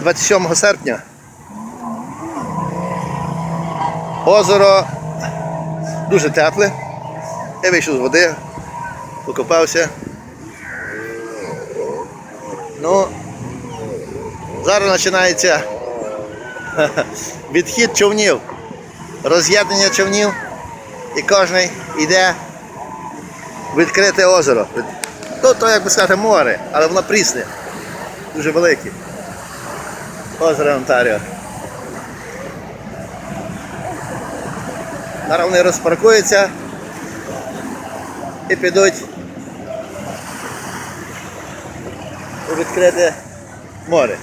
27 серпня. Озеро дуже тепле. Я вийшов з води, покопався. Ну, зараз починається відхід човнів, роз'єднання човнів, і кожен йде в відкрите озеро. То, то як би сказати, море, але воно прісне, дуже велике. Озеро Онтаріо. Зараз вони розпаркуються і підуть у відкрите море.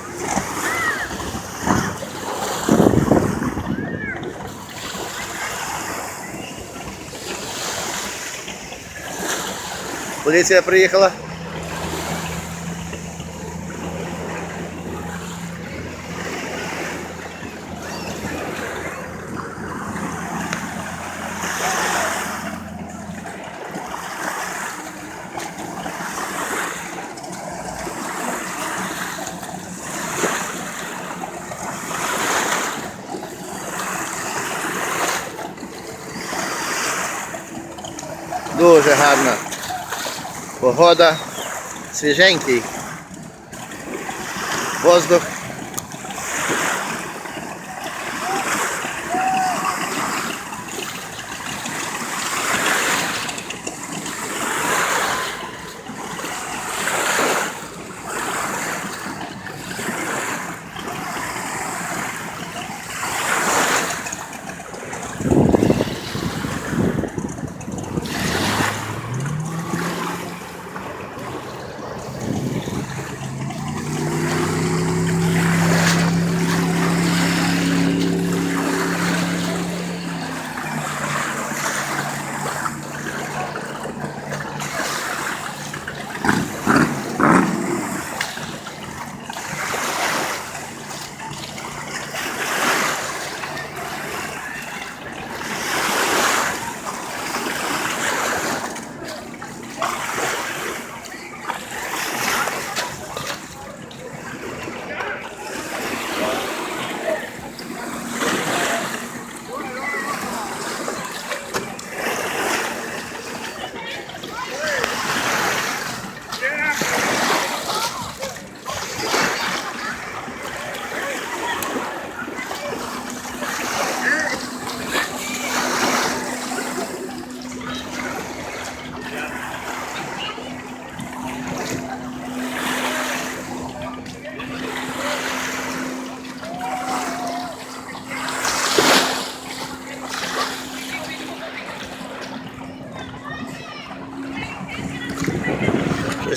Поліція приїхала. Дуже гарна погода, свіженький воздух.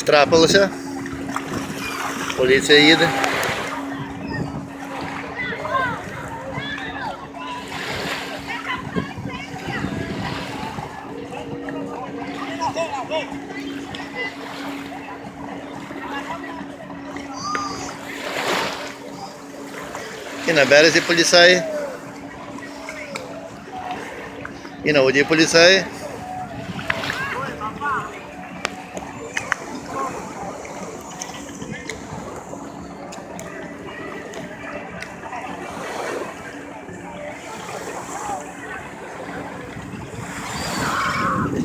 Трапилося. Поліція їде. І на березі поліцаї. І на воді поліцаї.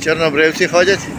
Чорнобривці ходять.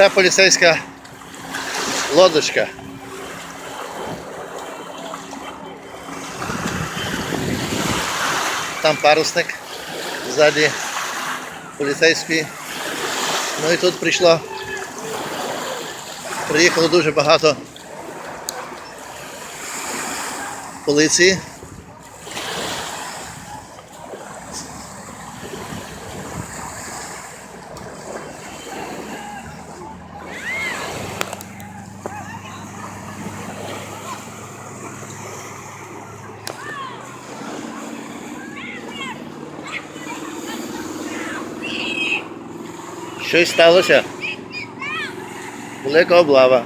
Це поліцейська лодочка. Там парусник ззаді поліцейський. Ну і тут прийшло. Приїхало дуже багато поліції. Щось сталося. Велика облава.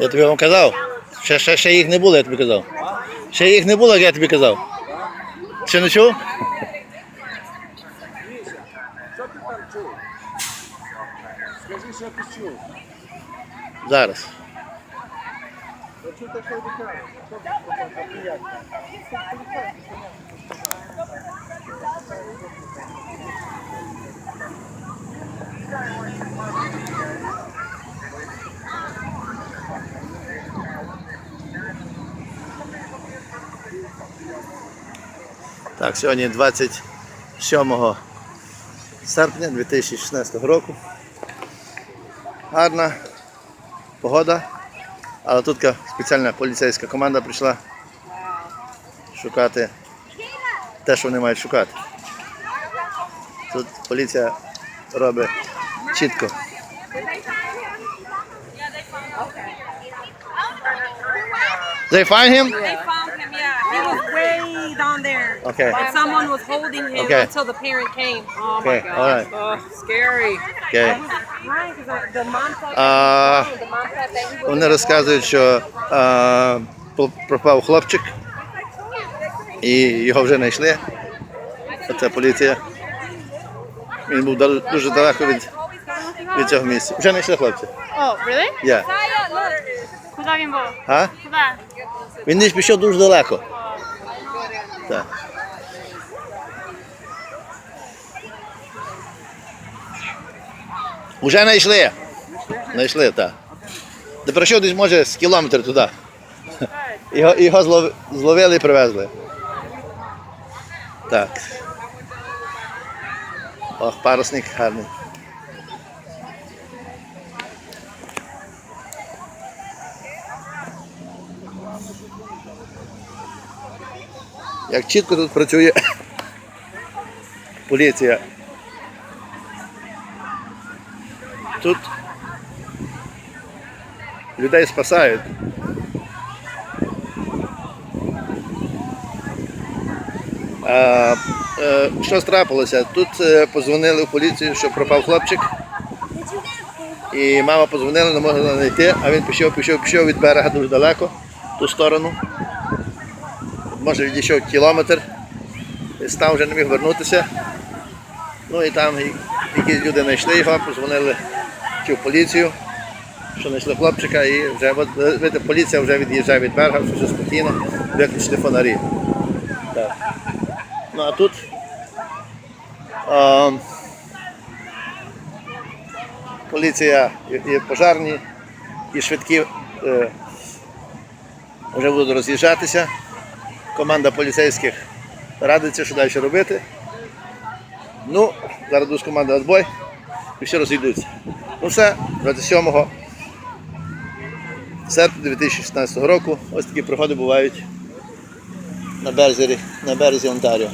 Я тобі вам казав. Ще, ще, ще їх не було, я тобі казав. Ще їх не було, як я тобі казав. Ще не чув? Міша, що ти там чув? Скажи, що ти чув? Зараз. Я чув таке дитя. Що ти пропав? Там ніяк. Так, сьогодні 27 серпня 2016 року. Гарна погода, але тут спеціальна поліцейська команда прийшла шукати те, що вони мають шукати. Тут поліція робить чітко. They find him? They found him, yeah. He was way down there. Okay. And someone was holding him Okay. until the parent came. Oh Okay, my gosh. all right. Oh, scary. Okay. А, Вони розказують, що а, пропав хлопчик і його вже знайшли. Це поліція. Він був дуже далеко від, від цього місця. Вже знайшли хлопця. Oh, really? Я. Куда він був? А? Куда? Він не пішов дуже далеко. Так. Уже знайшли. Знайшли, так. Де пройшов десь може з кілометр туди. Його, його злов- зловили і привезли. Так. Ох, парусник гарний. Як чітко тут працює поліція. Тут людей спасають. А, е, що трапилося? Тут е, позвонили в поліцію, що пропав хлопчик. І мама позвонила, не могла знайти, а він пішов, пішов, пішов від берега дуже далеко, в ту сторону. може відійшов кілометр, і став вже не міг вернутися. Ну і там якісь люди знайшли його, позвонили чи в поліцію, що знайшли хлопчика і вже от, поліція вже від'їжджає від берега, все спокійно, виключили фонарі. Так. Ну а тут а, поліція і пожарні, і швидкі е, вже будуть роз'їжджатися. Команда поліцейських радиться, що далі робити. Ну, зараз дуже команда відбой і всі розійдуться. Ну все, 27 серпня 2016 року ось такі приходи бувають на березі, на березі Онтаріо.